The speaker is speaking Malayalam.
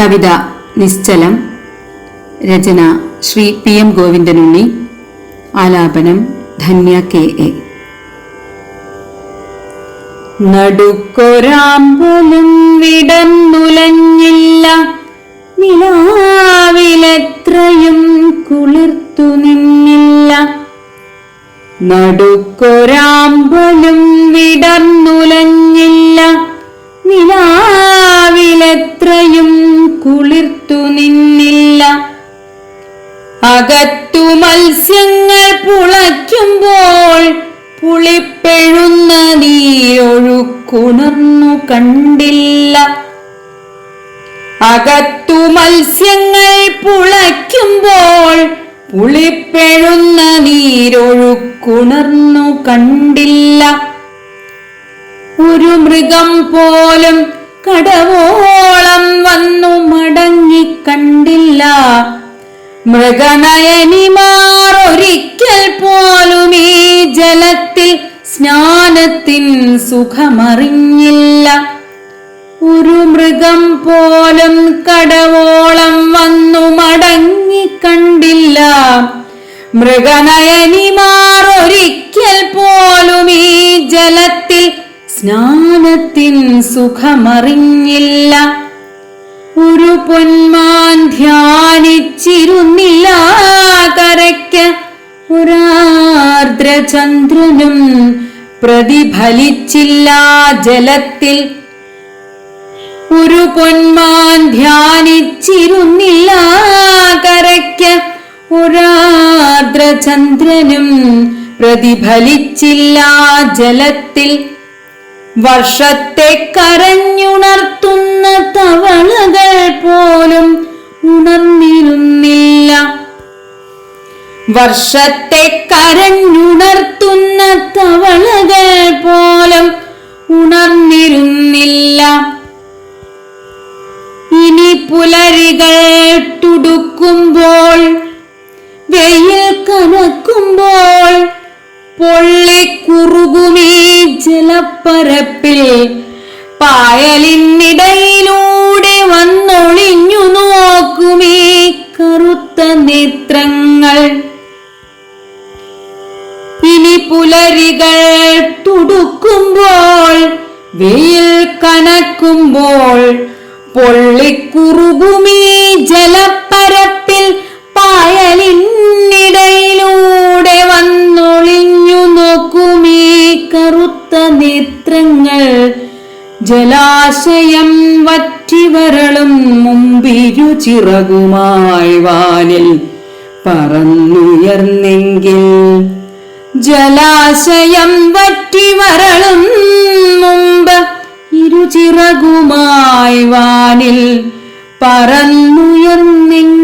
കവിത നിശ്ചലം. രചന ശ്രീ പി എം ഗോവിന്ദനുണ്ണി. ആലാപനം ധന്യ കെ എ. നടുക്കൊരാമ്പലും വിടന്നുലഞ്ഞില്ല നിലാവിലെത്രയും കുളിർത്തു നിന്നില്ല നടുക്കൊരാമ്പലും അകത്തു മത്സ്യങ്ങൾ പുളയ്ക്കുമ്പോൾ പുളിപ്പെഴുന്ന നീരൊഴുക്കുണർന്നു കണ്ടില്ല. അകത്തു മത്സ്യങ്ങൾ പുളയ്ക്കുമ്പോൾ പുളിപ്പെഴുന്ന നീരൊഴുക്കുണർന്നു കണ്ടില്ല. ഒരു മൃഗം പോലും കടവോളം വന്നു മടങ്ങി കണ്ടില്ല. മൃഗനയനിമാർ ഒരിക്കൽ പോലും ഈ ജലത്തിൽ സ്നാനത്തിൻ സുഖമറിഞ്ഞില്ല. ഒരു മൃഗം പോലും കടവോളം വന്നു മടങ്ങി കണ്ടില്ല. മൃഗനയനിമാർ ഒരിക്കൽ പോലും ഈ ജലത്തിൽ സ്നാനത്തിൻ സുഖമറിഞ്ഞില്ല. ഒരു പൊന്മാൻ ധ്യാനിച്ചിരുന്നില്ല കരയ്ക്ക്. ഒരാർദ്രചന്ദ്രനും പ്രതിഫലിച്ചില്ല ജലത്തിൽ. ഒരു പൊന്മാൻ ധ്യാനിച്ചിരുന്നില്ല കരയ്ക്ക്. ഒരാർദ്രചന്ദ്രനും പ്രതിഫലിച്ചില്ല ജലത്തിൽ. വർഷത്തെ കരഞ്ഞുണർത്തുന്ന തവളകൾ പോലും ഉണർന്നിരുന്നില്ല. വർഷത്തെ കരഞ്ഞുണർത്തുന്ന തവളകൾ പോലും ഉണർന്നിരുന്നില്ല. ഇനി പുലരികൾ തുടുക്കുമ്പോൾ വെയിൽ കനക്കുമ്പോൾ പൊള്ളിക്കുറുകുമീ ജലപ്പരപ്പിൽ പായലിനിടയിലൂടെ വന്നൊളിഞ്ഞു നോക്കുമേ കറുത്ത നേത്രങ്ങൾ. ഇനി പുലരികൾ തുടുക്കുമ്പോൾ വെയിൽ കനക്കുമ്പോൾ പൊള്ളിക്കുറുകുമീ ജലപ്പരപ്പിൽ ജലാശയം വറ്റിവരളും മുമ്പിരു ചിറകുമായി വാനിൽ പറന്നുയർന്നെങ്കിൽ. ജലാശയം വറ്റിവരളും മുമ്പ് ഇരുചിറകുമായി വാനിൽ പറന്നുയർന്നെങ്കിൽ.